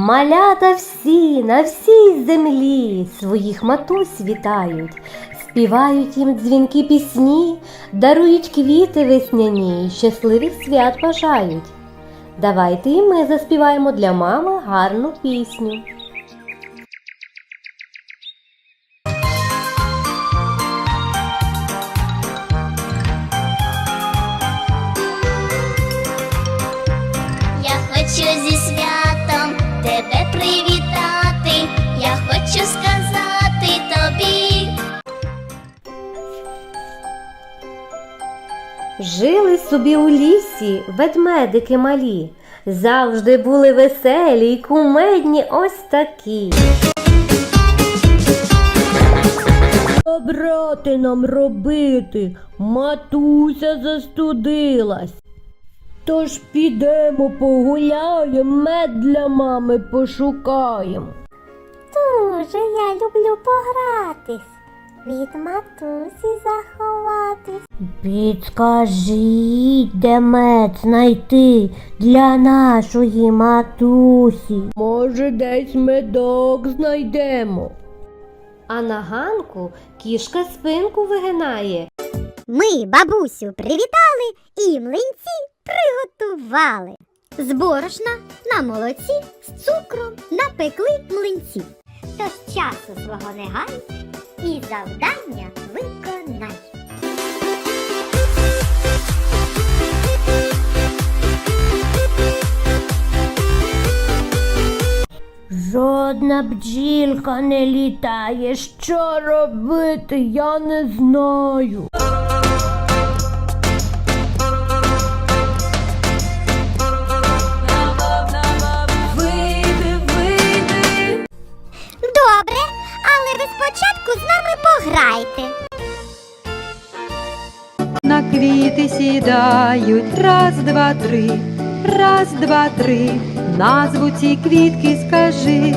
Малята всі на всій землі своїх матусь вітають, співають їм дзвінки пісні, дарують квіти весняні, щасливих свят бажають. Давайте і ми заспіваємо для мами гарну пісню. Я хочу зі Жили собі у лісі ведмедики малі, завжди були веселі й кумедні ось такі. Брати нам робити, матуся застудилась. Тож підемо погуляємо, мед для мами пошукаємо. Дуже я люблю погратись, від матусі заховатись. Підскажіть, де мед знайти для нашої матусі. Може, десь медок знайдемо. А на ганку кішка спинку вигинає. Ми бабусю привітали і млинці приготували. З борошна на молоці з цукром напекли млинці. Тож часу свого не гай і завдання виконай. Жодна бджілка не літає. Що робити, я не знаю. Вийди, вийди. Добре, але ви спочатку з нами пограйте. На квіти сідають раз, два, три, раз, два, три. Назву ці квітки скажи.